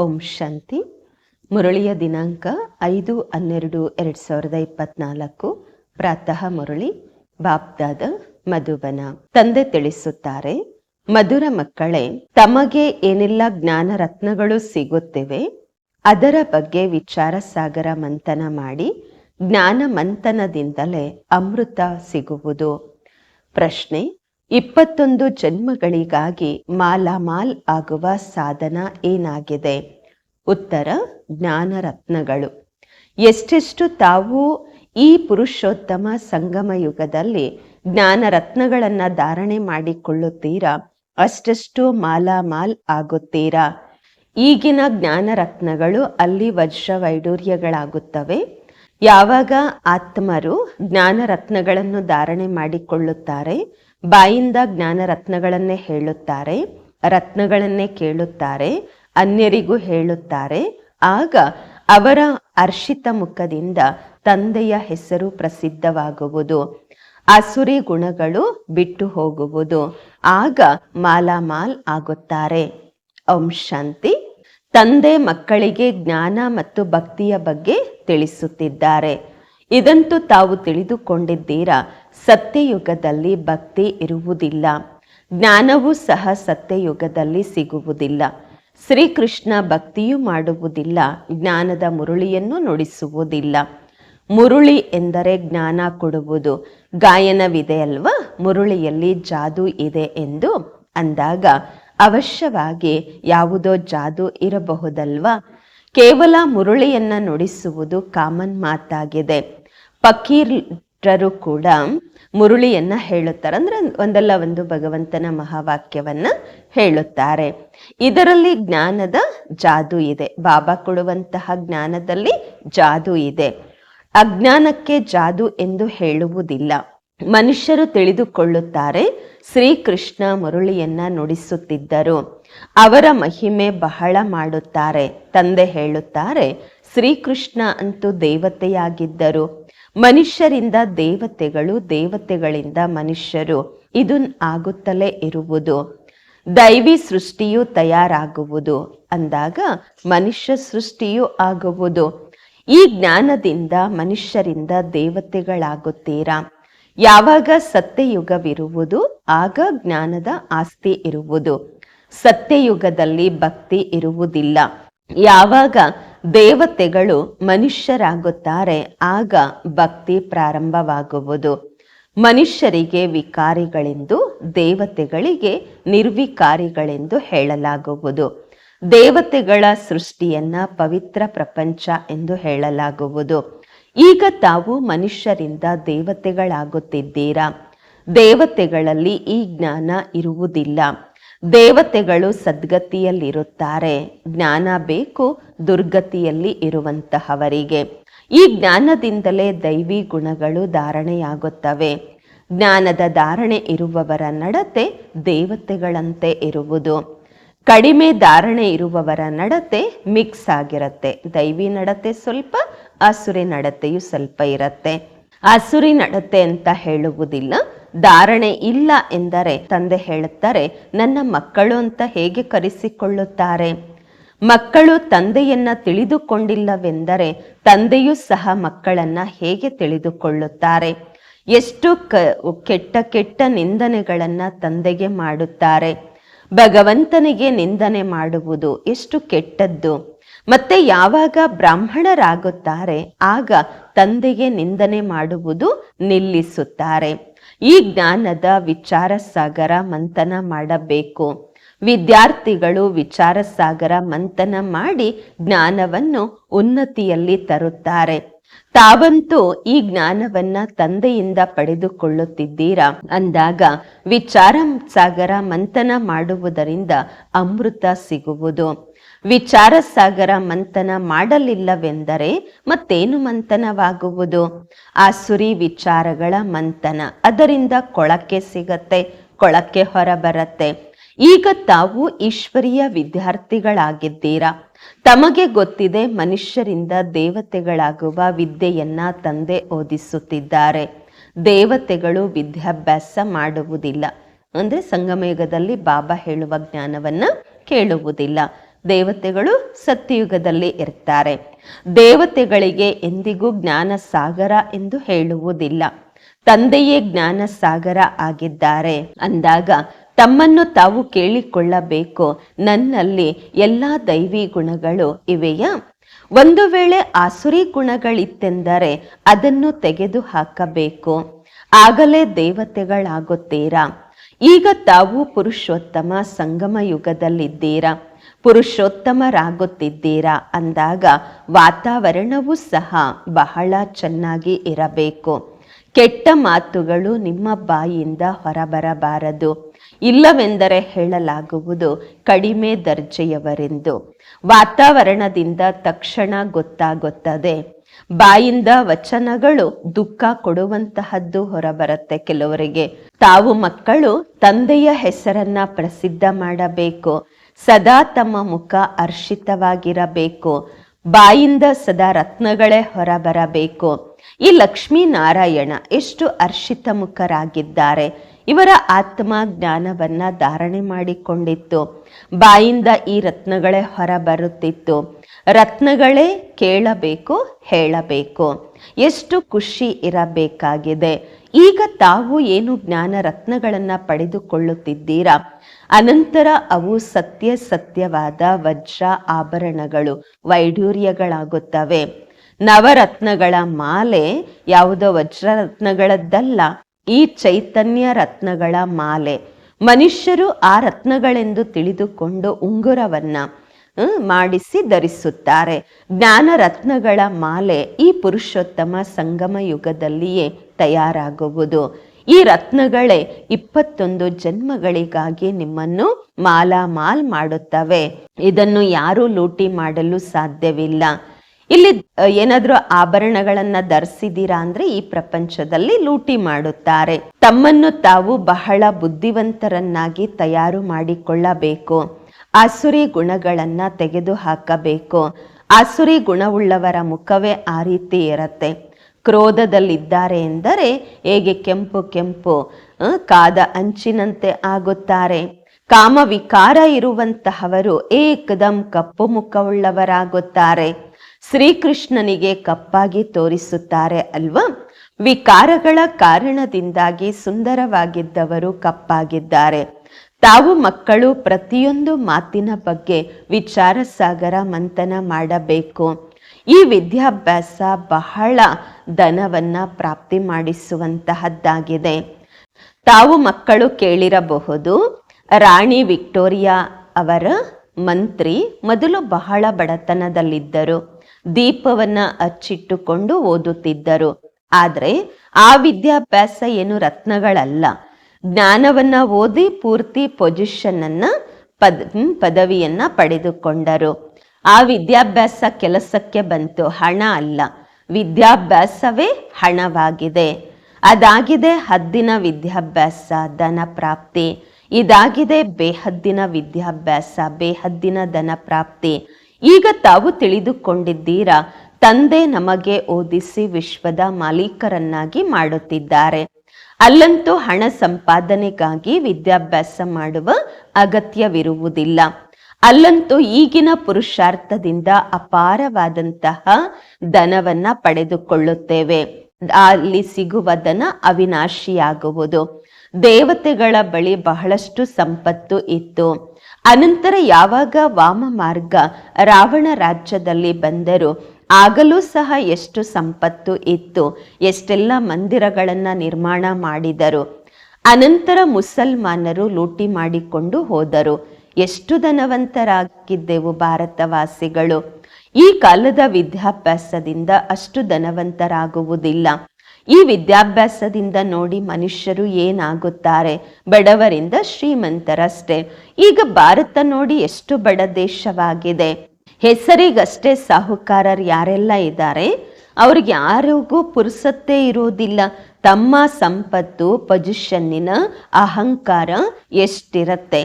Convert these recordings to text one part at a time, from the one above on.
ಓಂ ಶಾಂತಿ. ಮುರಳಿಯ ದಿನಾಂಕ ಐದು ಹನ್ನೆರಡು ಎರಡು ಸಾವಿರದ ಇಪ್ಪತ್ನಾಲ್ಕು. ಪ್ರಾತಃ ಮುರಳಿ, ಬಾಪ್ದಾದ ಮಧುಬನ. ತಂದೆ ತಿಳಿಸುತ್ತಾರೆ, ಮಧುರ ಮಕ್ಕಳೇ, ತಮಗೆ ಏನೆಲ್ಲ ಜ್ಞಾನ ರತ್ನಗಳು ಸಿಗುತ್ತಿವೆ, ಅದರ ಬಗ್ಗೆ ವಿಚಾರ ಸಾಗರ ಮಂಥನ ಮಾಡಿ ಜ್ಞಾನ ಮಂಥನದಿಂದಲೇ ಅಮೃತ ಸಿಗುವುದು. ಪ್ರಶ್ನೆ ಇಪ್ಪತ್ತೊಂದು ಜನ್ಮಗಳಿಗಾಗಿ ಮಾಲಾಮಾಲ್ ಆಗುವ ಸಾಧನ ಏನಾಗಿದೆ? ಉತ್ತರ, ಜ್ಞಾನರತ್ನಗಳು. ಎಷ್ಟೆಷ್ಟು ತಾವು ಈ ಪುರುಷೋತ್ತಮ ಸಂಗಮ ಯುಗದಲ್ಲಿ ಜ್ಞಾನರತ್ನಗಳನ್ನು ಧಾರಣೆ ಮಾಡಿಕೊಳ್ಳುತ್ತೀರಾ? ಅಷ್ಟೆಷ್ಟು ಮಾಲಾಮಾಲ್ ಆಗುತ್ತೀರಾ? ಈಗಿನ ಜ್ಞಾನರತ್ನಗಳು ಅಲ್ಲಿ ವಜ್ರ ವೈಡೂರ್ಯಗಳಾಗುತ್ತವೆ ಯಾವಾಗ ಆತ್ಮರು ಜ್ಞಾನರತ್ನಗಳನ್ನು ಧಾರಣೆ ಮಾಡಿಕೊಳ್ಳುತ್ತಾರೆ? ಬಾಯಿಂದ ಜ್ಞಾನ ರತ್ನಗಳನ್ನೇ ಹೇಳುತ್ತಾರೆ, ರತ್ನಗಳನ್ನೇ ಕೇಳುತ್ತಾರೆ, ಅನ್ಯರಿಗೂ ಹೇಳುತ್ತಾರೆ. ಆಗ ಅವರ ಅರ್ಷಿತ ಮುಖದಿಂದ ತಂದೆಯ ಹೆಸರು ಪ್ರಸಿದ್ಧವಾಗುವುದು. ಅಸುರಿ ಗುಣಗಳು ಬಿಟ್ಟು ಹೋಗುವುದು. ಆಗ ಮಾಲಾಮಾಲ್ ಆಗುತ್ತಾರೆ. ಓಂ ಶಾಂತಿ. ತಂದೆ ಮಕ್ಕಳಿಗೆ ಜ್ಞಾನ ಮತ್ತು ಭಕ್ತಿಯ ಬಗ್ಗೆ ತಿಳಿಸುತ್ತಿದ್ದಾರೆ. ಇದಂತೂ ತಾವು ತಿಳಿದುಕೊಂಡಿದ್ದೀರಾ? ಸತ್ಯಯುಗದಲ್ಲಿ ಭಕ್ತಿ ಇರುವುದಿಲ್ಲ. ಜ್ಞಾನವೂ ಸಹ ಸತ್ಯಯುಗದಲ್ಲಿ ಸಿಗುವುದಿಲ್ಲ. ಶ್ರೀಕೃಷ್ಣ ಭಕ್ತಿಯೂ ಮಾಡುವುದಿಲ್ಲ. ಜ್ಞಾನದ ಮುರುಳಿಯನ್ನು ನುಡಿಸುವುದಿಲ್ಲ. ಮುರುಳಿ ಎಂದರೆ ಜ್ಞಾನ ಕೊಡುವುದು. ಗಾಯನವಿದೆ ಅಲ್ವಾ ಮುರುಳಿಯಲ್ಲಿ ಜಾದು ಇದೆ ಎಂದು ಅಂದಾಗ ಅವಶ್ಯವಾಗಿ ಯಾವುದೋ ಜಾದು ಇರಬಹುದಲ್ವಾ? ಕೇವಲ ಮುರುಳಿಯನ್ನು ನುಡಿಸುವುದು ಕಾಮನ್ ಮಾತಾಗಿದೆ. ಫಕೀರರು ಕೂಡ ಮುರುಳಿಯನ್ನ ಹೇಳುತ್ತಾರೆ. ಅಂದ್ರೆ ಒಂದಲ್ಲ ಒಂದು ಭಗವಂತನ ಮಹಾವಾಕ್ಯವನ್ನ ಹೇಳುತ್ತಾರೆ. ಇದರಲ್ಲಿ ಜ್ಞಾನದ ಜಾದು ಇದೆ. ಬಾಬಾ ಕೊಡುವಂತಹ ಜ್ಞಾನದಲ್ಲಿ ಜಾದು ಇದೆ. ಅಜ್ಞಾನಕ್ಕೆ ಜಾದು ಎಂದು ಹೇಳುವುದಿಲ್ಲ. ಮನುಷ್ಯರು ತಿಳಿದುಕೊಳ್ಳುತ್ತಾರೆ, ಶ್ರೀಕೃಷ್ಣ ಮುರುಳಿಯನ್ನ ನುಡಿಸುತ್ತಿದ್ದರು. ಅವರ ಮಹಿಮೆ ಬಹಳ ಮಾಡುತ್ತಾರೆ. ತಂದೆ ಹೇಳುತ್ತಾರೆ, ಶ್ರೀಕೃಷ್ಣ ಅಂತೂ ದೇವತೆಯಾಗಿದ್ದರು. ಮನುಷ್ಯರಿಂದ ದೇವತೆಗಳು, ದೇವತೆಗಳಿಂದ ಮನುಷ್ಯರು ಇದು ಆಗುತ್ತಲೇ ಇರುವುದು. ದೈವಿ ಸೃಷ್ಟಿಯು ತಯಾರಾಗುವುದು ಅಂದಾಗ ಮನುಷ್ಯ ಸೃಷ್ಟಿಯು ಆಗುವುದು. ಈ ಜ್ಞಾನದಿಂದ ಮನುಷ್ಯರಿಂದ ದೇವತೆಗಳಾಗುತ್ತೀರಾ? ಯಾವಾಗ ಸತ್ಯಯುಗವಿರುವುದು, ಆಗ ಜ್ಞಾನದ ಆಸ್ತಿ ಇರುವುದು. ಸತ್ಯಯುಗದಲ್ಲಿ ಭಕ್ತಿ ಇರುವುದಿಲ್ಲ. ಯಾವಾಗ ದೇವತೆಗಳು ಮನುಷ್ಯರಾಗುತ್ತಾರೆ, ಆಗ ಭಕ್ತಿ ಪ್ರಾರಂಭವಾಗುವುದು. ಮನುಷ್ಯರಿಗೆ ವಿಕಾರಿಗಳೆಂದು ದೇವತೆಗಳಿಗೆ ನಿರ್ವಿಕಾರಿಗಳೆಂದು ಹೇಳಲಾಗುವುದು. ದೇವತೆಗಳ ಸೃಷ್ಟಿಯನ್ನ ಪವಿತ್ರ ಪ್ರಪಂಚ ಎಂದು ಹೇಳಲಾಗುವುದು. ಈಗ ತಾವು ಮನುಷ್ಯರಿಂದ ದೇವತೆಗಳಾಗುತ್ತಿದ್ದೀರಾ? ದೇವತೆಗಳಲ್ಲಿ ಈ ಜ್ಞಾನ ಇರುವುದಿಲ್ಲ. ದೇವತೆಗಳು ಸದ್ಗತಿಯಲ್ಲಿರುತ್ತಾರೆ. ಜ್ಞಾನ ಬೇಕು ದುರ್ಗತಿಯಲ್ಲಿ ಇರುವಂತಹವರಿಗೆ. ಈ ಜ್ಞಾನದಿಂದಲೇ ದೈವಿ ಗುಣಗಳು ಧಾರಣೆಯಾಗುತ್ತವೆ. ಜ್ಞಾನದ ಧಾರಣೆ ಇರುವವರ ನಡತೆ ದೇವತೆಗಳಂತೆ ಇರುವುದು. ಕಡಿಮೆ ಧಾರಣೆ ಇರುವವರ ನಡತೆ ಮಿಕ್ಸ್ ಆಗಿರುತ್ತೆ. ದೈವಿ ನಡತೆ ಸ್ವಲ್ಪ ಆಸುರಿ ನಡತೆಯು ಸ್ವಲ್ಪ ಇರುತ್ತೆ. ಅಸುರಿ ನಡತೆ ಅಂತ ಹೇಳುವುದಿಲ್ಲ. ಧಾರಣೆ ಇಲ್ಲ ಎಂದರೆ ತಂದೆ ಹೇಳುತ್ತಾರೆ, ನನ್ನ ಮಕ್ಕಳು ಅಂತ ಹೇಗೆ ಕರೆಸಿಕೊಳ್ಳುತ್ತಾರೆ? ಮಕ್ಕಳು ತಂದೆಯನ್ನ ತಿಳಿದುಕೊಂಡಿಲ್ಲವೆಂದರೆ ತಂದೆಯೂ ಸಹ ಮಕ್ಕಳನ್ನ ಹೇಗೆ ತಿಳಿದುಕೊಳ್ಳುತ್ತಾರೆ? ಎಷ್ಟು ಕ, ಕೆಟ್ಟ ಕೆಟ್ಟ ನಿಂದನೆಗಳನ್ನ ತಂದೆಗೆ ಮಾಡುತ್ತಾರೆ? ಭಗವಂತನಿಗೆ ನಿಂದನೆ ಮಾಡುವುದು ಎಷ್ಟು ಕೆಟ್ಟದ್ದು. ಮತ್ತೆ ಯಾವಾಗ ಬ್ರಾಹ್ಮಣರಾಗುತ್ತಾರೆ, ಆಗ ತಂದೆಗೆ ನಿಂದನೆ ಮಾಡುವುದು ನಿಲ್ಲಿಸುತ್ತಾರೆ. ಈ ಜ್ಞಾನದ ವಿಚಾರ ಸಾಗರ ಮಂಥನ ಮಾಡಬೇಕು. ವಿದ್ಯಾರ್ಥಿಗಳು ವಿಚಾರ ಸಾಗರ ಮಂಥನ ಮಾಡಿ ಜ್ಞಾನವನ್ನು ಉನ್ನತಿಯಲ್ಲಿ ತರುತ್ತಾರೆ. ತಾವಂತೂ ಈ ಜ್ಞಾನವನ್ನ ತಂದೆಯಿಂದ ಪಡೆದುಕೊಳ್ಳುತ್ತಿದ್ದೀರಾ? ಅಂದಾಗ ವಿಚಾರ ಸಾಗರ ಮಂಥನ ಮಾಡುವುದರಿಂದ ಅಮೃತ ಸಿಗುವುದು. ವಿಚಾರ ಸಾಗರ ಮಂಥನ ಮಾಡಲಿಲ್ಲವೆಂದರೆ ಮತ್ತೇನು ಮಂಥನವಾಗುವುದು? ಆಸುರಿ ವಿಚಾರಗಳ ಮಂಥನ ಅದರಿಂದ ಕೊಳಕ್ಕೆ ಸಿಗತ್ತೆ ಕೊಳಕ್ಕೆ ಹೊರಬರತ್ತೆ. ಈಗ ತಾವು ಈಶ್ವರಿಯ ವಿದ್ಯಾರ್ಥಿಗಳಾಗಿದ್ದೀರಾ? ತಮಗೆ ಗೊತ್ತಿದೆ ಮನುಷ್ಯರಿಂದ ದೇವತೆಗಳಾಗುವ ವಿದ್ಯೆಯನ್ನ ತಂದೆ ಓದಿಸುತ್ತಿದ್ದಾರೆ. ದೇವತೆಗಳು ವಿದ್ಯಾಭ್ಯಾಸ ಮಾಡುವುದಿಲ್ಲ. ಅಂದ್ರೆ ಸಂಗಮಯುಗದಲ್ಲಿ ಬಾಬಾ ಹೇಳುವ ಜ್ಞಾನವನ್ನ ಕೇಳುವುದಿಲ್ಲ. ದೇವತೆಗಳು ಸತ್ಯಯುಗದಲ್ಲಿ ಇರ್ತಾರೆ ದೇವತೆಗಳಿಗೆ ಎಂದಿಗೂ ಜ್ಞಾನ ಸಾಗರ ಎಂದು ಹೇಳುವುದಿಲ್ಲ. ತಂದೆಯೇ ಜ್ಞಾನ ಸಾಗರ ಆಗಿದ್ದಾರೆ. ಅಂದಾಗ ತಮ್ಮನ್ನು ತಾವು ಕೇಳಿಕೊಳ್ಳಬೇಕು. ನನ್ನಲ್ಲಿ ಎಲ್ಲ ದೈವಿ ಗುಣಗಳು ಇವೆಯಾ? ಒಂದು ವೇಳೆ ಆಸುರಿ ಗುಣಗಳಿತ್ತೆಂದರೆ ಅದನ್ನು ತೆಗೆದು ಹಾಕಬೇಕು ಆಗಲೇ ದೇವತೆಗಳಾಗುತ್ತೀರಾ? ಈಗ ತಾವು ಪುರುಷೋತ್ತಮ ಸಂಗಮ ಯುಗದಲ್ಲಿದ್ದೀರಾ ಪುರುಷೋತ್ತಮರಾಗುತ್ತಿದ್ದೀರಾ? ಅಂದಾಗ ವಾತಾವರಣವೂ ಸಹ ಬಹಳ ಚೆನ್ನಾಗಿ ಇರಬೇಕು. ಕೆಟ್ಟ ಮಾತುಗಳು ನಿಮ್ಮ ಬಾಯಿಯಿಂದ ಹೊರಬರಬಾರದು. ಇಲ್ಲವೆಂದರೆ ಹೇಳಲಾಗುವುದು ಕಡಿಮೆ ದರ್ಜೆಯವರೆಂದು. ವಾತಾವರಣದಿಂದ ತಕ್ಷಣ ಗೊತ್ತಾಗುತ್ತದೆ. ಬಾಯಿಂದ ವಚನಗಳು ದುಃಖ ಕೊಡುವಂತಹದ್ದು ಹೊರಬರುತ್ತೆ ಕೆಲವರಿಗೆ. ತಾವು ಮಕ್ಕಳು, ತಂದೆಯ ಹೆಸರನ್ನ ಪ್ರಸಿದ್ಧ ಮಾಡಬೇಕು. ಸದಾ ತಮ್ಮ ಮುಖ ಅರ್ಷಿತವಾಗಿರಬೇಕು ಬಾಯಿಂದ ಸದಾ ರತ್ನಗಳೇ ಹೊರಬರಬೇಕು. ಈ ಲಕ್ಷ್ಮೀನಾರಾಯಣ ಎಷ್ಟು ಅರ್ಷಿತ ಮುಖರಾಗಿದ್ದಾರೆ ಇವರ ಆತ್ಮ ಜ್ಞಾನವನ್ನ ಧಾರಣೆ ಮಾಡಿಕೊಂಡಿತ್ತು. ಬಾಯಿಂದ ಈ ರತ್ನಗಳೇ ಹೊರಬರುತ್ತಿತ್ತು. ರತ್ನಗಳೇ ಕೇಳಬೇಕು, ಹೇಳಬೇಕು. ಎಷ್ಟು ಖುಷಿ ಇರಬೇಕಾಗಿದೆ. ಈಗ ತಾವು ಏನು ಜ್ಞಾನ ರತ್ನಗಳನ್ನ ಪಡೆದುಕೊಳ್ಳುತ್ತಿದ್ದೀರಾ? ಅನಂತರ ಅವು ಸತ್ಯ ಸತ್ಯವಾದ ವಜ್ರ ಆಭರಣಗಳು ವೈಡೂರ್ಯಗಳಾಗುತ್ತವೆ ನವರತ್ನಗಳ ಮಾಲೆ ಯಾವುದೋ ವಜ್ರರತ್ನಗಳದ್ದಲ್ಲ, ಈ ಚೈತನ್ಯ ರತ್ನಗಳ ಮಾಲೆ. ಮನುಷ್ಯರು ಆ ರತ್ನಗಳೆಂದು ತಿಳಿದುಕೊಂಡು ಉಂಗುರವನ್ನ ಮಾಡಿಸಿ ಧರಿಸುತ್ತಾರೆ. ಜ್ಞಾನ ರತ್ನಗಳ ಮಾಲೆ ಈ ಪುರುಷೋತ್ತಮ ಸಂಗಮ ಯುಗದಲ್ಲಿಯೇ ತಯಾರಾಗುವುದು. ಈ ರತ್ನಗಳೇ ಇಪ್ಪತ್ತೊಂದು ಜನ್ಮಗಳಿಗಾಗಿ ನಿಮ್ಮನ್ನು ಮಾಲಾಮಾಲ್ ಮಾಡುತ್ತವೆ. ಇದನ್ನು ಯಾರೂ ಲೂಟಿ ಮಾಡಲು ಸಾಧ್ಯವಿಲ್ಲ. ಇಲ್ಲಿ ಏನಾದರೂ ಆಭರಣಗಳನ್ನ ಧರಿಸಿದೀರಾ ಅಂದ್ರೆ ಈ ಪ್ರಪಂಚದಲ್ಲಿ ಲೂಟಿ ಮಾಡುತ್ತಾರೆ. ತಮ್ಮನ್ನು ತಾವು ಬಹಳ ಬುದ್ಧಿವಂತರನ್ನಾಗಿ ತಯಾರು ಮಾಡಿಕೊಳ್ಳಬೇಕು. ಆಸುರಿ ಗುಣಗಳನ್ನ ತೆಗೆದು ಹಾಕಬೇಕು ಆಸುರಿ ಗುಣವುಳ್ಳವರ ಮುಖವೇ ಆ ರೀತಿ ಇರತ್ತೆ. ಕ್ರೋಧದಲ್ಲಿದ್ದಾರೆ ಎಂದರೆ ಹೇಗೆ ಕೆಂಪು ಕೆಂಪು ಕಾದ ಅಂಚಿನಂತೆ ಆಗುತ್ತಾರೆ. ಕಾಮವಿಕಾರ ಇರುವಂತಹವರು ಏಕದಂ ಕಪ್ಪು ಮುಖವುಳ್ಳವರಾಗುತ್ತಾರೆ. ಶ್ರೀಕೃಷ್ಣನಿಗೆ ಕಪ್ಪಾಗಿ ತೋರಿಸುತ್ತಾರೆ ಅಲ್ವಾ? ವಿಕಾರಗಳ ಕಾರಣದಿಂದಾಗಿ ಸುಂದರವಾಗಿದ್ದವರು ಕಪ್ಪಾಗಿದ್ದಾರೆ. ತಾವು ಮಕ್ಕಳು ಪ್ರತಿಯೊಂದು ಮಾತಿನ ಬಗ್ಗೆ ವಿಚಾರ ಸಾಗರ ಮಂಥನ ಮಾಡಬೇಕು. ಈ ವಿದ್ಯಾಭ್ಯಾಸ ಬಹಳ ಧನವನ್ನು ಪ್ರಾಪ್ತಿ ಮಾಡಿಸುವಂತಹದ್ದಾಗಿದೆ. ತಾವು ಮಕ್ಕಳು ಕೇಳಿರಬಹುದು, ರಾಣಿ ವಿಕ್ಟೋರಿಯಾ ಅವರ ಮಂತ್ರಿ ಮೊದಲು ಬಹಳ ಬಡತನದಲ್ಲಿದ್ದರು, ದೀಪವನ್ನ ಅಚ್ಚಿಟ್ಟುಕೊಂಡು ಓದುತ್ತಿದ್ದರು. ಆದರೆ ಆ ವಿದ್ಯಾಭ್ಯಾಸ ಏನು ರತ್ನಗಳಲ್ಲ. ಜ್ಞಾನವನ್ನ ಓದಿ ಪೂರ್ತಿ ಪೊಸಿಷನ್ ಅನ್ನ ಪದ ಪದವಿಯನ್ನ ಪಡೆದುಕೊಂಡರು. ಆ ವಿದ್ಯಾಭ್ಯಾಸ ಕೆಲಸಕ್ಕೆ ಬಂತು. ಹಣ ಅಲ್ಲ. ವಿದ್ಯಾಭ್ಯಾಸವೇ ಹಣವಾಗಿದೆ. ಅದಾಗಿದೆ ಹದ್ದಿನ ವಿದ್ಯಾಭ್ಯಾಸ, ಧನ ಪ್ರಾಪ್ತಿ. ಇದಾಗಿದೆ ಬೇಹದ್ದಿನ ವಿದ್ಯಾಭ್ಯಾಸ, ಬೇಹದ್ದಿನ ಧನ ಪ್ರಾಪ್ತಿ. ಈಗ ತಾವು ತಿಳಿದುಕೊಂಡಿದ್ದೀರಾ? ತಂದೆ ನಮಗೆ ಓದಿಸಿ ವಿಶ್ವದ ಮಾಲೀಕರನ್ನಾಗಿ ಮಾಡುತ್ತಿದ್ದಾರೆ. ಅಲ್ಲಂತೂ ಹಣ ಸಂಪಾದನೆಗಾಗಿ ವಿದ್ಯಾಭ್ಯಾಸ ಮಾಡುವ ಅಗತ್ಯವಿರುವುದಿಲ್ಲ. ಅಲ್ಲಂತೂ ಈಗಿನ ಪುರುಷಾರ್ಥದಿಂದ ಅಪಾರವಾದಂತಹ ಧನವನ್ನ ಪಡೆದುಕೊಳ್ಳುತ್ತೇವೆ. ಅಲ್ಲಿ ಸಿಗುವ ಧನ ಅವಿನಾಶಿಯಾಗುವುದು. ದೇವತೆಗಳ ಬಳಿ ಬಹಳಷ್ಟು ಸಂಪತ್ತು ಇತ್ತು. ಅನಂತರ ಯಾವಾಗ ವಾಮ ಮಾರ್ಗ ರಾವಣ ರಾಜ್ಯದಲ್ಲಿ ಬಂದರು ಆಗಲೂ ಸಹ ಎಷ್ಟು ಸಂಪತ್ತು ಇತ್ತು, ಎಷ್ಟೆಲ್ಲ ಮಂದಿರಗಳನ್ನ ನಿರ್ಮಾಣ ಮಾಡಿದರು. ಅನಂತರ ಮುಸಲ್ಮಾನರು ಲೂಟಿ ಮಾಡಿಕೊಂಡು ಹೋದರು. ಎಷ್ಟು ಧನವಂತರಾಗಿದ್ದೆವು ಭಾರತವಾಸಿಗಳು. ಈ ಕಾಲದ ವಿದ್ಯಾಭ್ಯಾಸದಿಂದ ಅಷ್ಟು ಧನವಂತರಾಗುವುದಿಲ್ಲ. ಈ ವಿದ್ಯಾಭ್ಯಾಸದಿಂದ ನೋಡಿ ಮನುಷ್ಯರು ಏನಾಗುತ್ತಾರೆ? ಬಡವರಿಂದ ಶ್ರೀಮಂತರಷ್ಟೇ. ಈಗ ಭಾರತ ನೋಡಿ ಎಷ್ಟು ಬಡ ದೇಶವಾಗಿದೆ. ಹೆಸರಿಗಷ್ಟೇ ಸಾಹುಕಾರರು ಯಾರೆಲ್ಲ ಇದ್ದಾರೆ? ಅವ್ರಿಗೆ ಯಾರಿಗೂ ಪುರುಸತ್ತೇ ಇರುವುದಿಲ್ಲ. ತಮ್ಮ ಸಂಪತ್ತು ಪೊಜಿಷನ್ನಿನ ಅಹಂಕಾರ ಎಷ್ಟಿರತ್ತೆ?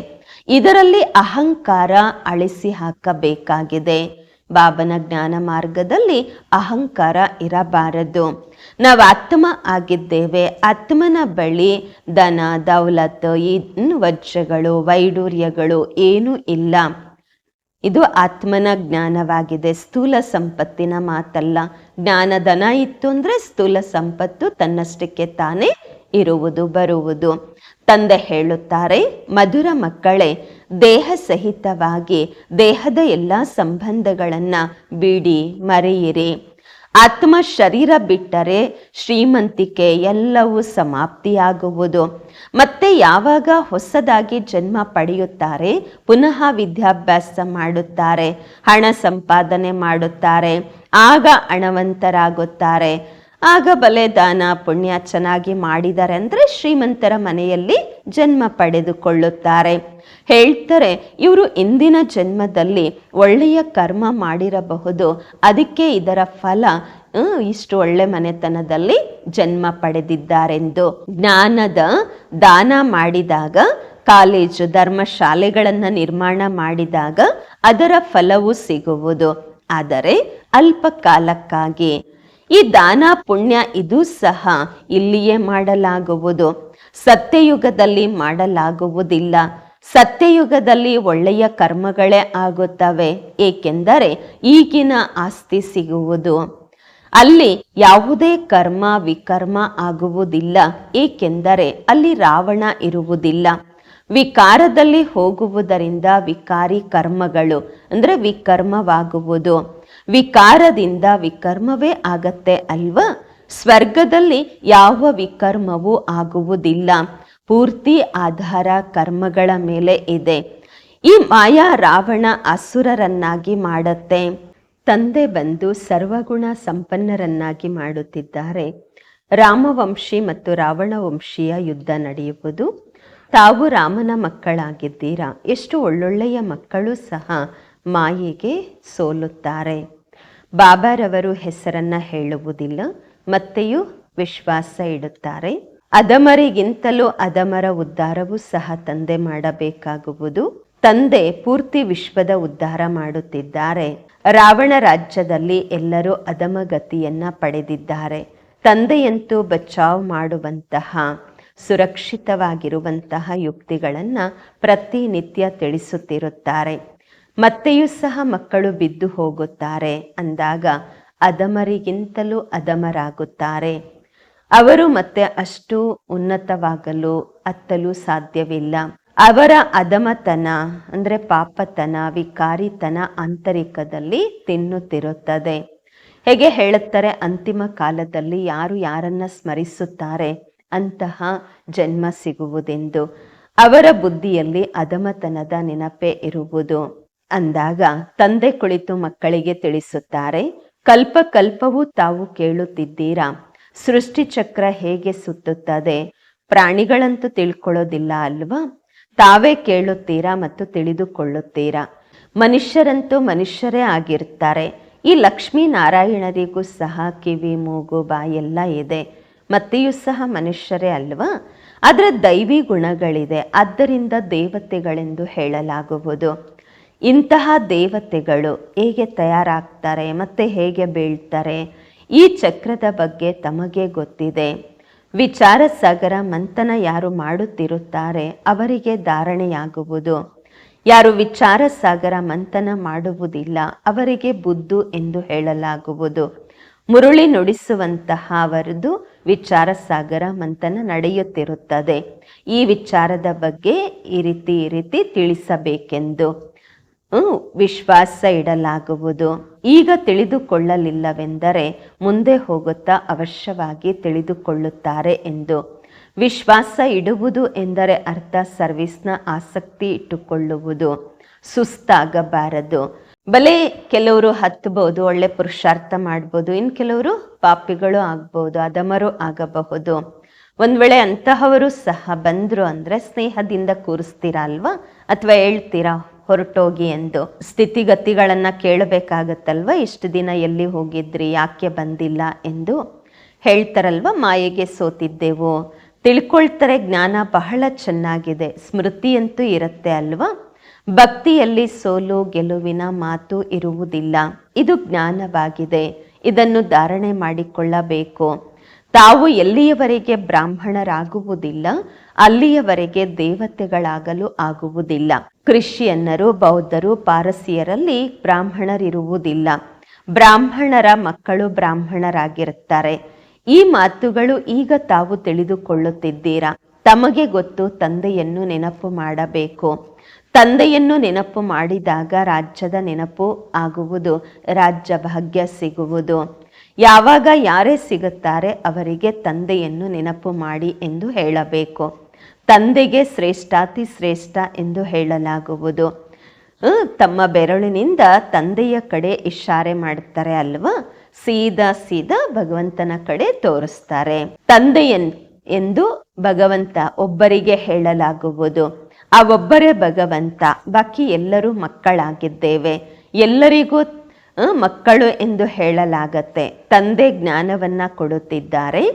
ಇದರಲ್ಲಿ ಅಹಂಕಾರ ಅಳಿಸಿ ಹಾಕಬೇಕಾಗಿದೆ. ಬಾಬನ ಜ್ಞಾನ ಮಾರ್ಗದಲ್ಲಿ ಅಹಂಕಾರ ಇರಬಾರದು. ನಾವು ಆತ್ಮ ಆಗಿದ್ದೇವೆ. ಆತ್ಮನ ಬಳಿ ದನ ದೌಲತ್ ಇನ್ನು ವಜ್ರಗಳು ವೈಡೂರ್ಯಗಳು ಏನೂ ಇಲ್ಲ. ಇದು ಆತ್ಮನ ಜ್ಞಾನವಾಗಿದೆ. ಸ್ಥೂಲ ಸಂಪತ್ತಿನ ಮಾತಲ್ಲ. ಜ್ಞಾನ ದನ ಇತ್ತು ಅಂದರೆ ಸ್ಥೂಲ ಸಂಪತ್ತು ತನ್ನಷ್ಟಕ್ಕೆ ತಾನೇ ಇರುವುದು, ಬರುವುದು. ತಂದೆ ಹೇಳುತ್ತಾರೆ, ಮಧುರ ಮಕ್ಕಳೇ, ದೇಹ ಸಹಿತವಾಗಿ ದೇಹದ ಎಲ್ಲ ಸಂಬಂಧಗಳನ್ನು ಬಿಡಿ, ಮರೆಯಿರಿ. ಆತ್ಮ ಶರೀರ ಬಿಟ್ಟರೆ ಶ್ರೀಮಂತಿಕೆ ಎಲ್ಲವೂ ಸಮಾಪ್ತಿಯಾಗುವುದು. ಮತ್ತೆ ಯಾವಾಗ ಹೊಸದಾಗಿ ಜನ್ಮ ಪಡೆಯುತ್ತಾರೆ, ಪುನಃ ವಿದ್ಯಾಭ್ಯಾಸ ಮಾಡುತ್ತಾರೆ, ಹಣ ಸಂಪಾದನೆ ಮಾಡುತ್ತಾರೆ, ಆಗ ಹಣವಂತರಾಗುತ್ತಾರೆ. ಆಗ ಬಲೆ ದಾನ ಪುಣ್ಯ ಚೆನ್ನಾಗಿ ಮಾಡಿದ್ದಾರೆ ಅಂದರೆ ಶ್ರೀಮಂತರ ಮನೆಯಲ್ಲಿ ಜನ್ಮ ಪಡೆದುಕೊಳ್ಳುತ್ತಾರೆ. ಹೇಳ್ತಾರೆ, ಇವರು ಇಂದಿನ ಜನ್ಮದಲ್ಲಿ ಒಳ್ಳೆಯ ಕರ್ಮ ಮಾಡಿರಬಹುದು, ಅದಕ್ಕೆ ಇದರ ಫಲ ಇಷ್ಟು ಒಳ್ಳೆ ಮನೆತನದಲ್ಲಿ ಜನ್ಮ ಪಡೆದಿದ್ದಾರೆಂದು. ಜ್ಞಾನದ ದಾನ ಮಾಡಿದಾಗ, ಕಾಲೇಜು ಧರ್ಮಶಾಲೆಗಳನ್ನು ನಿರ್ಮಾಣ ಮಾಡಿದಾಗ ಅದರ ಫಲವು ಸಿಗುವುದು. ಆದರೆ ಅಲ್ಪ ಕಾಲಕ್ಕಾಗಿ ಈ ದಾನ ಪುಣ್ಯ ಇದು ಸಹ ಇಲ್ಲಿಯೇ ಮಾಡಲಾಗುವುದು. ಸತ್ಯಯುಗದಲ್ಲಿ ಮಾಡಲಾಗುವುದಿಲ್ಲ. ಸತ್ಯಯುಗದಲ್ಲಿ ಒಳ್ಳೆಯ ಕರ್ಮಗಳೇ ಆಗುತ್ತವೆ, ಏಕೆಂದರೆ ಈಗಿನ ಆಸ್ತಿ ಸಿಗುವುದು. ಅಲ್ಲಿ ಯಾವುದೇ ಕರ್ಮ ವಿಕರ್ಮ ಆಗುವುದಿಲ್ಲ, ಏಕೆಂದರೆ ಅಲ್ಲಿ ರಾವಣ ಇರುವುದಿಲ್ಲ. ವಿಕಾರದಲ್ಲಿ ಹೋಗುವುದರಿಂದ ವಿಕಾರಿ ಕರ್ಮಗಳು, ಅಂದರೆ ವಿಕರ್ಮವಾಗುವುದು. ವಿಕಾರದಿಂದ ವಿಕರ್ಮವೇ ಆಗತ್ತೆ ಅಲ್ವಾ? ಸ್ವರ್ಗದಲ್ಲಿ ಯಾವ ವಿಕರ್ಮವೂ ಆಗುವುದಿಲ್ಲ. ಪೂರ್ತಿ ಆಧಾರ ಕರ್ಮಗಳ ಮೇಲೆ ಇದೆ. ಈ ಮಾಯಾ ರಾವಣ ಅಸುರರನ್ನಾಗಿ ಮಾಡತ್ತೆ. ತಂದೆ ಬಂದು ಸರ್ವಗುಣ ಸಂಪನ್ನರನ್ನಾಗಿ ಮಾಡುತ್ತಿದ್ದಾರೆ. ರಾಮವಂಶಿ ಮತ್ತು ರಾವಣ ವಂಶೀಯ ಯುದ್ಧ ನಡೆಯುವುದು. ತಾವು ರಾಮನ ಮಕ್ಕಳಾಗಿದ್ದೀರಾ? ಎಷ್ಟು ಒಳ್ಳೊಳ್ಳೆಯ ಮಕ್ಕಳು ಸಹ. ಮಾಯೆಗೆ ಸೋಲುತ್ತಾರೆ. ಬಾಬಾರವರು ಹೆಸರನ್ನ ಹೇಳುವುದಿಲ್ಲ, ಮತ್ತೆಯೂ ವಿಶ್ವಾಸ ಇಡುತ್ತಾರೆ. ಅದಮರಿಗಿಂತಲೂ ಅದಮರ ಉದ್ಧಾರವೂ ಸಹ ತಂದೆ ಮಾಡಬೇಕಾಗುವುದು. ತಂದೆ ಪೂರ್ತಿ ವಿಶ್ವದ ಉದ್ಧಾರ ಮಾಡುತ್ತಿದ್ದಾರೆ. ರಾವಣ ರಾಜ್ಯದಲ್ಲಿ ಎಲ್ಲರೂ ಅಧಮಗತಿಯನ್ನ ಪಡೆದಿದ್ದಾರೆ. ತಂದೆಯಂತೂ ಬಚಾವ್ ಮಾಡುವಂತಹ, ಸುರಕ್ಷಿತವಾಗಿರುವಂತಹ ಯುಕ್ತಿಗಳನ್ನ ಪ್ರತಿನಿತ್ಯ ತಿಳಿಸುತ್ತಿರುತ್ತಾರೆ. ಮತ್ತೆಯೂ ಸಹ ಮಕ್ಕಳು ಬಿದ್ದು ಹೋಗುತ್ತಾರೆ ಅಂದಾಗ ಅದಮರಿಗಿಂತಲೂ ಅದಮರಾಗುತ್ತಾರೆ. ಅವರು ಮತ್ತೆ ಅಷ್ಟು ಉನ್ನತವಾಗಲು ಅತ್ತಲು ಸಾಧ್ಯವಿಲ್ಲ. ಅವರ ಅಧಮತನ ಅಂದರೆ ಪಾಪತನ, ವಿಕಾರಿತನ ಆಂತರಿಕದಲ್ಲಿ ತಿನ್ನುತ್ತಿರುತ್ತದೆ. ಹೇಗೆ ಹೇಳುತ್ತಾರೆ, ಅಂತಿಮ ಕಾಲದಲ್ಲಿ ಯಾರು ಯಾರನ್ನ ಸ್ಮರಿಸುತ್ತಾರೆ ಅಂತಹ ಜನ್ಮ ಸಿಗುವುದೆಂದು. ಅವರ ಬುದ್ಧಿಯಲ್ಲಿ ಅಧಮತನದ ನೆನಪೇ ಇರುವುದು. ಅಂದಾಗ ತಂದೆ ಕುಳಿತು ಮಕ್ಕಳಿಗೆ ತಿಳಿಸುತ್ತಾರೆ, ಕಲ್ಪ ಕಲ್ಪವೂ ತಾವು ಕೇಳುತ್ತಿದ್ದೀರಾ? ಸೃಷ್ಟಿಚಕ್ರ ಹೇಗೆ ಸುತ್ತುತ್ತದೆ? ಪ್ರಾಣಿಗಳಂತೂ ತಿಳ್ಕೊಳ್ಳೋದಿಲ್ಲ ಅಲ್ವಾ? ತಾವೇ ಕೇಳುತ್ತೀರಾ ಮತ್ತು ತಿಳಿದುಕೊಳ್ಳುತ್ತೀರಾ? ಮನುಷ್ಯರಂತೂ ಮನುಷ್ಯರೇ ಆಗಿರ್ತಾರೆ ಈ ಲಕ್ಷ್ಮೀ ನಾರಾಯಣರಿಗೂ ಸಹ ಕಿವಿ, ಮೂಗು, ಬಾಯೆಲ್ಲ ಇದೆ. ಮತ್ತೆಯೂ ಸಹ ಮನುಷ್ಯರೇ ಅಲ್ವಾ? ಅದರ ದೈವಿ ಗುಣಗಳಿದೆ. ಆದ್ದರಿಂದ ದೇವತೆಗಳೆಂದು ಹೇಳಲಾಗುವುದು. ಇಂತಹ ದೇವತೆಗಳು ಹೇಗೆ ತಯಾರಾಗ್ತಾರೆ ಮತ್ತೆ ಹೇಗೆ ಬೀಳ್ತಾರೆ ಈ ಚಕ್ರದ ಬಗ್ಗೆ ತಮಗೆ ಗೊತ್ತಿದೆ. ವಿಚಾರ ಸಾಗರ ಮಂಥನ ಯಾರು ಮಾಡುತ್ತಿರುತ್ತಾರೆ ಅವರಿಗೆ ಧಾರಣೆಯಾಗುವುದು. ಯಾರು ವಿಚಾರ ಸಾಗರ ಮಂಥನ ಮಾಡುವುದಿಲ್ಲ ಅವರಿಗೆ ಬುದ್ಧು ಎಂದು ಹೇಳಲಾಗುವುದು. ಮುರುಳಿ ನುಡಿಸುವಂತಹ ಅವರದು ವಿಚಾರ ಸಾಗರ ಮಂಥನ ನಡೆಯುತ್ತಿರುತ್ತದೆ. ಈ ವಿಚಾರದ ಬಗ್ಗೆ ಈ ರೀತಿ ಈ ರೀತಿ ತಿಳಿಸಬೇಕೆಂದು. ವಿಶ್ವಾಸ ಇಡಲಾಗುವುದು. ಈಗ ತಿಳಿದುಕೊಳ್ಳಲಿಲ್ಲವೆಂದರೆ ಮುಂದೆ ಹೋಗುತ್ತಾ ಅವಶ್ಯವಾಗಿ ತಿಳಿದುಕೊಳ್ಳುತ್ತಾರೆ ಎಂದು. ವಿಶ್ವಾಸ ಇಡುವುದು ಎಂದರೆ ಅರ್ಥ ಸರ್ವಿಸ್ನ ಆಸಕ್ತಿ ಇಟ್ಟುಕೊಳ್ಳುವುದು. ಸುಸ್ತಾಗಬಾರದು. ಬಲೆ ಕೆಲವರು ಹತ್ತಬಹುದು ಒಳ್ಳೆ ಪುರುಷಾರ್ಥ ಮಾಡ್ಬೋದು ಇನ್ನು ಕೆಲವರು ಪಾಪಿಗಳು ಆಗ್ಬೋದು, ಅದಮರು ಆಗಬಹುದು. ಒಂದ್ ವೇಳೆ ಅಂತಹವರು ಸಹ ಬಂದ್ರು ಅಂದ್ರೆ ಸ್ನೇಹದಿಂದ ಕೂರಿಸ್ತೀರಾ ಅಲ್ವಾ? ಅಥವಾ ಹೇಳ್ತೀರಾ? ಹೊರಟೋಗಿ ಎಂದು ಸ್ಥಿತಿಗತಿಗಳನ್ನು ಕೇಳಬೇಕಾಗತ್ತಲ್ವ? ಇಷ್ಟು ದಿನ ಎಲ್ಲಿ ಹೋಗಿದ್ರಿ? ಯಾಕೆ ಬಂದಿಲ್ಲ ಎಂದು ಹೇಳ್ತಾರಲ್ವ? ಮಾಯೆಗೆ ಸೋತಿದ್ದೆವು. ತಿಳ್ಕೊಳ್ತಾರೆ ಜ್ಞಾನ ಬಹಳ ಚೆನ್ನಾಗಿದೆ. ಸ್ಮೃತಿಯಂತೂ ಇರುತ್ತೆ ಅಲ್ವಾ? ಭಕ್ತಿಯಲ್ಲಿ ಸೋಲು ಗೆಲುವಿನ ಮಾತು ಇರುವುದಿಲ್ಲ. ಇದು ಜ್ಞಾನವಾಗಿದೆ. ಇದನ್ನು ಧಾರಣೆ ಮಾಡಿಕೊಳ್ಳಬೇಕು. ತಾವು ಎಲ್ಲಿಯವರೆಗೆ ಬ್ರಾಹ್ಮಣರಾಗುವುದಿಲ್ಲ, ಅಲ್ಲಿಯವರೆಗೆ ದೇವತೆಗಳಾಗಲು ಆಗುವುದಿಲ್ಲ. ಕ್ರಿಶ್ಚಿಯನ್ನರು, ಬೌದ್ಧರು, ಪಾರಸಿಯರಲ್ಲಿ ಬ್ರಾಹ್ಮಣರಿರುವುದಿಲ್ಲ. ಬ್ರಾಹ್ಮಣರ ಮಕ್ಕಳು ಬ್ರಾಹ್ಮಣರಾಗಿರುತ್ತಾರೆ. ಈ ಮಾತುಗಳು ಈಗ ತಾವು ತಿಳಿದುಕೊಳ್ಳುತ್ತಿದ್ದೀರಾ? ತಮಗೆ ಗೊತ್ತು, ತಂದೆಯನ್ನು ನೆನಪು ಮಾಡಬೇಕು. ತಂದೆಯನ್ನು ನೆನಪು ಮಾಡಿದಾಗ ರಾಜ್ಯದ ನೆನಪು ಆಗುವುದು, ರಾಜ್ಯ ಭಾಗ್ಯ ಸಿಗುವುದು. ಯಾವಾಗ ಯಾರೇ ಸಿಗುತ್ತಾರೆ, ಅವರಿಗೆ ತಂದೆಯನ್ನು ನೆನಪು ಮಾಡಿ ಎಂದು ಹೇಳಬೇಕು. ತಂದೆಗೆ ಶ್ರೇಷ್ಠಾತಿ ಶ್ರೇಷ್ಠ ಎಂದು ಹೇಳಲಾಗುವುದು. ತಮ್ಮ ಬೆರಳಿನಿಂದ ತಂದೆಯ ಕಡೆ ಇಶಾರೆ ಮಾಡ್ತಾರೆ ಅಲ್ವಾ? ಸೀದಾ ಸೀದಾ ಭಗವಂತನ ಕಡೆ ತೋರಿಸ್ತಾರೆ. ತಂದೆಯನ್ ಎಂದು ಭಗವಂತ ಒಬ್ಬರಿಗೆ ಹೇಳಲಾಗುವುದು. ಆ ಒಬ್ಬರೇ ಭಗವಂತ, ಬಾಕಿ ಎಲ್ಲರೂ ಮಕ್ಕಳಾಗಿದ್ದೇವೆ. ಎಲ್ಲರಿಗೂ ಮಕ್ಕಳು ಎಂದು ಹೇಳಲಾಗತ್ತೆ. ತಂದೆ ಜ್ಞಾನವನ್ನ ಕೊಡುತ್ತಿದ್ದಾರೆ,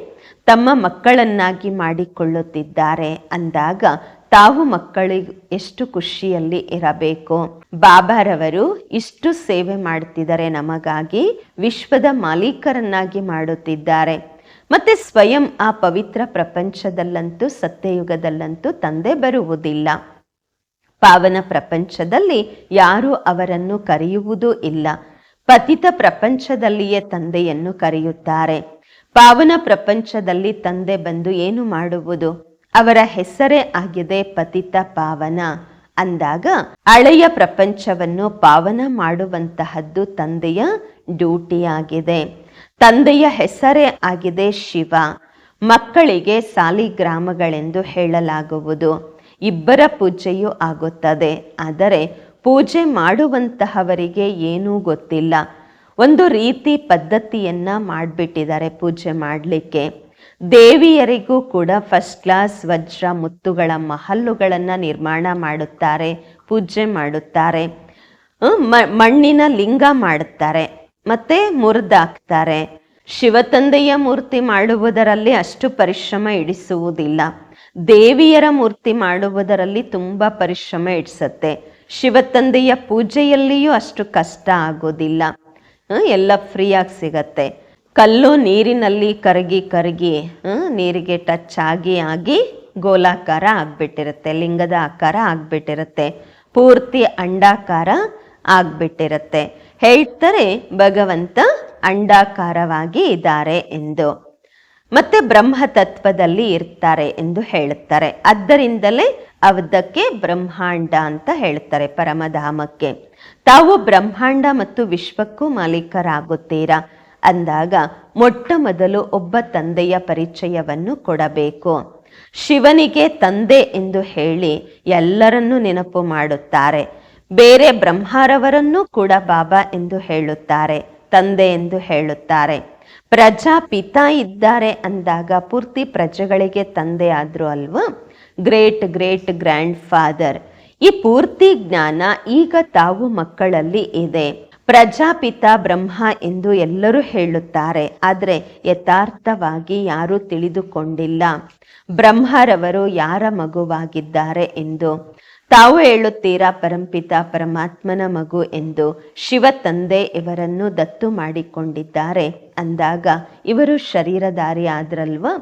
ತಮ್ಮ ಮಕ್ಕಳನ್ನಾಗಿ ಮಾಡಿಕೊಳ್ಳುತ್ತಿದ್ದಾರೆ ಅಂದಾಗ ತಾವು ಮಕ್ಕಳಿಗೆ ಎಷ್ಟು ಖುಷಿಯಲ್ಲಿ ಇರಬೇಕು. ಬಾಬಾರವರು ಇಷ್ಟು ಸೇವೆ ಮಾಡುತ್ತಿದ್ದಾರೆ ನಮಗಾಗಿ ವಿಶ್ವದ ಮಾಲೀಕರನ್ನಾಗಿ ಮಾಡುತ್ತಿದ್ದಾರೆ. ಮತ್ತೆ ಸ್ವಯಂ ಆ ಪವಿತ್ರ ಪ್ರಪಂಚದಲ್ಲಂತೂ, ಸತ್ಯಯುಗದಲ್ಲಂತೂ ತಂದೆ ಬರುವುದಿಲ್ಲ. ಪಾವನ ಪ್ರಪಂಚದಲ್ಲಿ ಯಾರು ಅವರನ್ನು ಕರೆಯುವುದೂ ಇಲ್ಲ. ಪತಿತ ಪ್ರಪಂಚದಲ್ಲಿಯೇ ತಂದೆಯನ್ನು ಕರೆಯುತ್ತಾರೆ. ಪಾವನ ಪ್ರಪಂಚದಲ್ಲಿ ತಂದೆ ಬಂದು ಏನು ಮಾಡುವುದು? ಅವರ ಹೆಸರೇ ಆಗಿದೆ ಪತಿತ ಪಾವನ. ಅಂದಾಗ ಹಳೆಯ ಪ್ರಪಂಚವನ್ನು ಪಾವನ ಮಾಡುವಂತಹದ್ದು ತಂದೆಯ ಡ್ಯೂಟಿ ಆಗಿದೆ ತಂದೆಯ ಹೆಸರೇ ಆಗಿದೆ ಶಿವ. ಮಕ್ಕಳಿಗೆ ಸಾಲಿಗ್ರಾಮಗಳೆಂದು ಹೇಳಲಾಗುವುದು. ಇಬ್ಬರ ಪೂಜೆಯೂ ಆಗುತ್ತದೆ. ಆದರೆ ಪೂಜೆ ಮಾಡುವಂತಹವರಿಗೆ ಏನೂ ಗೊತ್ತಿಲ್ಲ. ಒಂದು ರೀತಿ ಪದ್ಧತಿಯನ್ನ ಮಾಡಿಬಿಟ್ಟಿದ್ದಾರೆ ಪೂಜೆ ಮಾಡಲಿಕ್ಕೆ. ದೇವಿಯರಿಗೂ ಕೂಡ ಫಸ್ಟ್ ಕ್ಲಾಸ್ ವಜ್ರ ಮುತ್ತುಗಳ ಮಹಲ್ಲುಗಳನ್ನು ನಿರ್ಮಾಣ ಮಾಡುತ್ತಾರೆ, ಪೂಜೆ ಮಾಡುತ್ತಾರೆ. ಮಣ್ಣಿನ ಲಿಂಗ ಮಾಡುತ್ತಾರೆ, ಮತ್ತೆ ಮುರಿದಾಕ್ತಾರೆ ಶಿವತಂದೆಯ ಮೂರ್ತಿ ಮಾಡುವುದರಲ್ಲಿ ಅಷ್ಟು ಪರಿಶ್ರಮ ಇಡಿಸುವುದಿಲ್ಲ. ದೇವಿಯರ ಮೂರ್ತಿ ಮಾಡುವುದರಲ್ಲಿ ತುಂಬ ಪರಿಶ್ರಮ ಇಡಿಸತ್ತೆ. ಶಿವತಂದೆಯ ಪೂಜೆಯಲ್ಲಿಯೂ ಅಷ್ಟು ಕಷ್ಟ ಆಗೋದಿಲ್ಲ. ಎಲ್ಲ ಫ್ರೀಯಾಗಿ ಸಿಗತ್ತೆ. ಕಲ್ಲು ನೀರಿನಲ್ಲಿ ಕರಗಿ ಕರಗಿ ನೀರಿಗೆ ಟಚ್ ಆಗಿ ಆಗಿ ಗೋಲಾಕಾರ ಆಗ್ಬಿಟ್ಟಿರುತ್ತೆ, ಲಿಂಗದ ಆಕಾರ ಆಗ್ಬಿಟ್ಟಿರುತ್ತೆ, ಪೂರ್ತಿ ಅಂಡಾಕಾರ ಆಗ್ಬಿಟ್ಟಿರುತ್ತೆ. ಹೇಳ್ತಾರೆ ಭಗವಂತ ಅಂಡಾಕಾರವಾಗಿ ಇದ್ದಾರೆ ಎಂದು. ಮತ್ತೆ ಬ್ರಹ್ಮ ತತ್ವದಲ್ಲಿ ಇರ್ತಾರೆ ಎಂದು ಹೇಳುತ್ತಾರೆ. ಆದ್ದರಿಂದಲೇ ಅದಕ್ಕೆ ಬ್ರಹ್ಮಾಂಡ ಅಂತ ಹೇಳ್ತಾರೆ ಪರಮಧಾಮಕ್ಕೆ. ತಾವು ಬ್ರಹ್ಮಾಂಡ ಮತ್ತು ವಿಶ್ವಕ್ಕೂ ಮಾಲೀಕರಾಗುತ್ತೀರಾ? ಅಂದಾಗ ಮೊಟ್ಟ ಮೊದಲು ಒಬ್ಬ ತಂದೆಯ ಪರಿಚಯವನ್ನು ಕೊಡಬೇಕು. ಶಿವನಿಗೆ ತಂದೆ ಎಂದು ಹೇಳಿ ಎಲ್ಲರನ್ನೂ ನೆನಪು ಮಾಡುತ್ತಾರೆ. ಬೇರೆ ಬ್ರಹ್ಮಾರವರನ್ನೂ ಕೂಡ ಬಾಬಾ ಎಂದು ಹೇಳುತ್ತಾರೆ, ತಂದೆ ಎಂದು ಹೇಳುತ್ತಾರೆ. ಪ್ರಜಾಪಿತ ಇದ್ದಾರೆ ಅಂದಾಗ ಪೂರ್ತಿ ಪ್ರಜೆಗಳಿಗೆ ತಂದೆ ಆದ್ರು ಅಲ್ವಾ? ಗ್ರೇಟ್ ಗ್ರೇಟ್ ಗ್ರ್ಯಾಂಡ್ ಫಾದರ್ ಈ ಪೂರ್ತಿ ಜ್ಞಾನ ಈಗ ತಾವು ಮಕ್ಕಳಲ್ಲಿ ಇದೆ. ಪ್ರಜಾಪಿತ ಬ್ರಹ್ಮ ಎಂದು ಎಲ್ಲರೂ ಹೇಳುತ್ತಾರೆ. ಆದರೆ ಯಥಾರ್ಥವಾಗಿ ಯಾರೂ ತಿಳಿದುಕೊಂಡಿಲ್ಲ. ಬ್ರಹ್ಮರವರು ಯಾರ ಮಗುವಾಗಿದ್ದಾರೆ ಎಂದು. ತಾವು ಹೇಳುತ್ತೀರಾ ಪರಂಪಿತ ಪರಮಾತ್ಮನ ಮಗು ಎಂದು. ಶಿವ ತಂದೆ ಇವರನ್ನು ದತ್ತು ಮಾಡಿಕೊಂಡಿದ್ದಾರೆ. ಅಂದಾಗ ಇವರು ಶರೀರಧಾರಿ ಆದ್ರಲ್ವಾ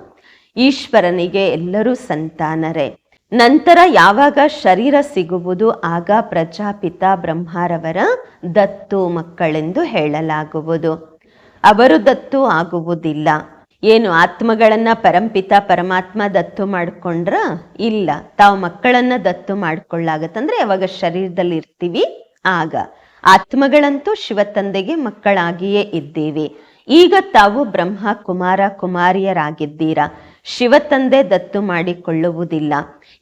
ಈಶ್ವರನಿಗೆ ಎಲ್ಲರೂ ಸಂತಾನರೇ. ನಂತರ ಯಾವಾಗ ಶರೀರ ಸಿಗುವುದು ಆಗ ಪ್ರಜಾಪಿತ ಬ್ರಹ್ಮಾರವರ ದತ್ತು ಮಕ್ಕಳೆಂದು ಹೇಳಲಾಗುವುದು. ಅವರು ದತ್ತು ಆಗುವುದಿಲ್ಲ. ಏನು ಆತ್ಮಗಳನ್ನ ಪರಂಪಿತ ಪರಮಾತ್ಮ ದತ್ತು ಮಾಡಿಕೊಂಡ್ರ? ಇಲ್ಲ. ತಾವು ಮಕ್ಕಳನ್ನ ದತ್ತು ಮಾಡ್ಕೊಳ್ಳಾಗತ್ತಂದ್ರೆ ಯಾವಾಗ ಶರೀರದಲ್ಲಿ ಇರ್ತೀವಿ ಆಗ. ಆತ್ಮಗಳಂತೂ ಶಿವ ತಂದೆಗೆ ಮಕ್ಕಳಾಗಿಯೇ ಇದ್ದೀವಿ. ಈಗ ತಾವು ಬ್ರಹ್ಮ, ಕುಮಾರ, ಕುಮಾರಿಯರಾಗಿದ್ದೀರಾ? ಶಿವ ತಂದೆ ದತ್ತು ಮಾಡಿಕೊಳ್ಳುವುದಿಲ್ಲ.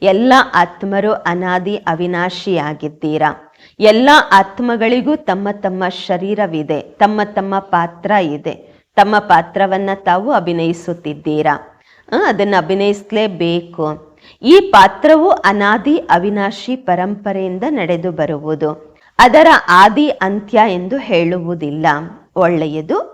ಎಲ್ಲ ಆತ್ಮರು ಅನಾದಿ ಅವಿನಾಶಿಯಾಗಿದ್ದೀರಾ? ಎಲ್ಲ ಆತ್ಮಗಳಿಗೂ ತಮ್ಮ ತಮ್ಮ ಶರೀರವಿದೆ, ತಮ್ಮ ತಮ್ಮ ಪಾತ್ರ ಇದೆ. ತಮ್ಮ ಪಾತ್ರವನ್ನ ತಾವು ಅಭಿನಯಿಸುತ್ತಿದ್ದೀರಾ? ಅದನ್ನ ಅಭಿನಯಿಸಲೇಬೇಕು. ಈ ಪಾತ್ರವು ಅನಾದಿ ಅವಿನಾಶಿ ಪರಂಪರೆಯಿಂದ ನಡೆದು ಬರುವುದು. ಅದರ ಆದಿ ಅಂತ್ಯ ಎಂದು ಹೇಳುವುದಿಲ್ಲ. ಒಳ್ಳೆಯದು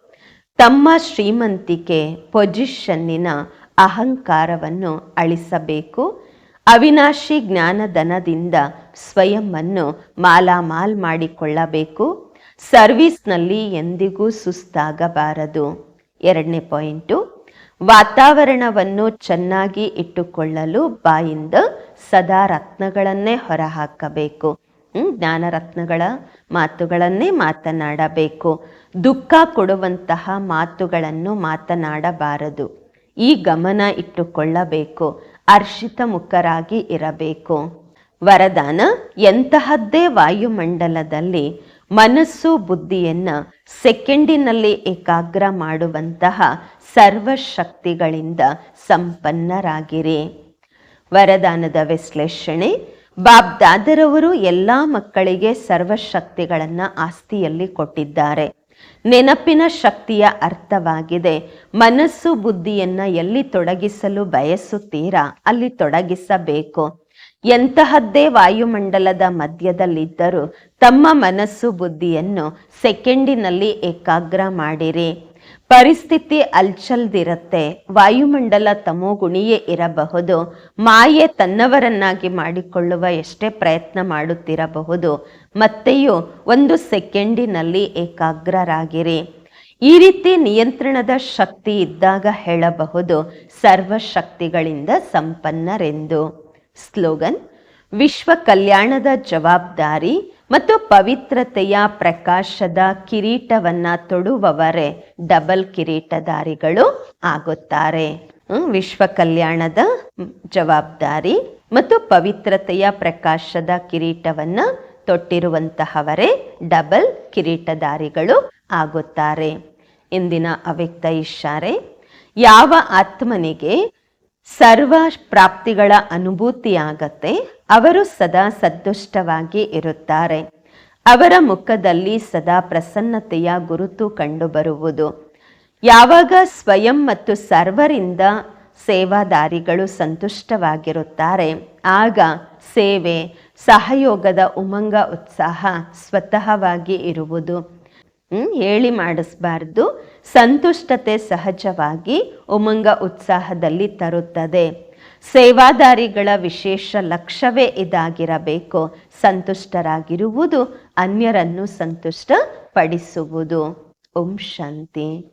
ತಮ್ಮ ಶ್ರೀಮಂತಿಕೆ ಪೊಜಿಷನ್ನಿನ ಅಹಂಕಾರವನ್ನು ಅಳಿಸಬೇಕು. ಅವಿನಾಶಿ ಜ್ಞಾನಧನದಿಂದ ಸ್ವಯಂವನ್ನು ಮಾಲಾಮಾಲ್ ಮಾಡಿಕೊಳ್ಳಬೇಕು. ಸರ್ವಿಸ್ನಲ್ಲಿ ಎಂದಿಗೂ ಸುಸ್ತಾಗಬಾರದು. ಎರಡನೇ ಪಾಯಿಂಟು, ವಾತಾವರಣವನ್ನು ಚೆನ್ನಾಗಿ ಇಟ್ಟುಕೊಳ್ಳಲು ಬಾಯಿಂದ ಸದಾ ರತ್ನಗಳನ್ನೇ ಹೊರಹಾಕಬೇಕು. ಜ್ಞಾನರತ್ನಗಳ ಮಾತುಗಳನ್ನೇ ಮಾತನಾಡಬೇಕು. ದುಃಖ ಕೊಡುವಂತಹ ಮಾತುಗಳನ್ನು ಮಾತನಾಡಬಾರದು. ಈ ಗಮನ ಇಟ್ಟುಕೊಳ್ಳಬೇಕು. ಅರ್ಷಿತ ಮುಖರಾಗಿ ಇರಬೇಕು. ವರದಾನ, ಎಂತಹದ್ದೇ ವಾಯುಮಂಡಲದಲ್ಲಿ ಮನಸ್ಸು ಬುದ್ಧಿಯನ್ನ ಸೆಕೆಂಡಿನಲ್ಲಿ ಏಕಾಗ್ರ ಮಾಡುವಂತಹ ಸರ್ವಶಕ್ತಿಗಳಿಂದ ಸಂಪನ್ನರಾಗಿರಿ. ವರದಾನದ ವಿಶ್ಲೇಷಣೆ, ಬಾಬ್ದಾದರವರು ಎಲ್ಲ ಮಕ್ಕಳಿಗೆ ಸರ್ವಶಕ್ತಿಗಳನ್ನು ಆಸ್ತಿಯಲ್ಲಿ ಕೊಟ್ಟಿದ್ದಾರೆ. ನೆನಪಿನ ಶಕ್ತಿಯ ಅರ್ಥವಾಗಿದೆ. ಮನಸ್ಸು ಬುದ್ಧಿಯನ್ನ ಎಲ್ಲಿ ತೊಡಗಿಸಲು ಬಯಸುತ್ತೀರಾ? ಅಲ್ಲಿ ತೊಡಗಿಸಬೇಕು. ಎಂತಹದ್ದೇ ವಾಯುಮಂಡಲದ ಮಧ್ಯದಲ್ಲಿದ್ದರೂ ತಮ್ಮ ಮನಸ್ಸು ಬುದ್ಧಿಯನ್ನು ಸೆಕೆಂಡಿನಲ್ಲಿ ಏಕಾಗ್ರ ಮಾಡಿರಿ. ಪರಿಸ್ಥಿತಿ ಅಲ್ಚಲ್ದಿರತ್ತೆ, ವಾಯುಮಂಡಲ ತಮೋಗುಣಿಯೇ ಇರಬಹುದು, ಮಾಯೆ ತನ್ನವರನ್ನಾಗಿ ಮಾಡಿಕೊಳ್ಳುವ ಎಷ್ಟೇ ಪ್ರಯತ್ನ ಮಾಡುತ್ತಿರಬಹುದು, ಮತ್ತೆಯೂ ಒಂದು ಸೆಕೆಂಡಿನಲ್ಲಿ ಏಕಾಗ್ರರಾಗಿರಿ. ಈ ರೀತಿ ನಿಯಂತ್ರಣದ ಶಕ್ತಿ ಇದ್ದಾಗ ಹೇಳಬಹುದು, ಸರ್ವಶಕ್ತಿಗಳಿಂದ ಸಂಪನ್ನರೆಂದು. ಸ್ಲೋಗನ್ ವಿಶ್ವ ಕಲ್ಯಾಣದ ಜವಾಬ್ದಾರಿ ಮತ್ತು ಪವಿತ್ರತೆಯ ಪ್ರಕಾಶದ ಕಿರೀಟವನ್ನ ತೊಡುವವರೇ ಡಬಲ್ ಕಿರೀಟಧಾರಿಗಳು ಆಗುತ್ತಾರೆ. ವಿಶ್ವ ಕಲ್ಯಾಣದ ಜವಾಬ್ದಾರಿ ಮತ್ತು ಪವಿತ್ರತೆಯ ಪ್ರಕಾಶದ ಕಿರೀಟವನ್ನ ತೊಟ್ಟಿರುವಂತಹವರೇ ಡಬಲ್ ಕಿರೀಟಧಾರಿಗಳು ಆಗುತ್ತಾರೆ. ಇಂದಿನ ಅವ್ಯಕ್ತ ಇಶಾರೆ, ಯಾವ ಆತ್ಮನಿಗೆ ಸರ್ವ ಪ್ರಾಪ್ತಿಗಳ ಅನುಭೂತಿಯಾಗತ್ತೆ? ಅವರು ಸದಾ ಸದ್ದುಷ್ಟವಾಗಿ ಇರುತ್ತಾರೆ. ಅವರ ಮುಖದಲ್ಲಿ ಸದಾ ಪ್ರಸನ್ನತೆಯ ಗುರುತು ಕಂಡುಬರುವುದು. ಯಾವಾಗ ಸ್ವಯಂ ಮತ್ತು ಸರ್ವರಿಂದ ಸೇವಾದಾರಿಗಳು ಸಂತುಷ್ಟವಾಗಿರುತ್ತಾರೆ, ಆಗ ಸೇವೆ, ಸಹಯೋಗದ ಉಮಂಗ, ಉತ್ಸಾಹ ಸ್ವತಃವಾಗಿ ಇರುವುದು. ಹೇಳಿ ಮಾಡಿಸಬಾರ್ದು. ಸಂತುಷ್ಟತೆ ಸಹಜವಾಗಿ ಉಮಂಗ, ಉತ್ಸಾಹದಲ್ಲಿ ತರುತ್ತದೆ. ಸೇವಾದಾರಿಗಳ ವಿಶೇಷ ಲಕ್ಷ್ಯವೇ ಇದಾಗಿರಬೇಕು. ಸಂತುಷ್ಟರಾಗಿರುವುದು ಅನ್ಯರನ್ನು ಸಂತುಷ್ಟಪಡಿಸುವುದು. ಓಂ ಶಾಂತಿ.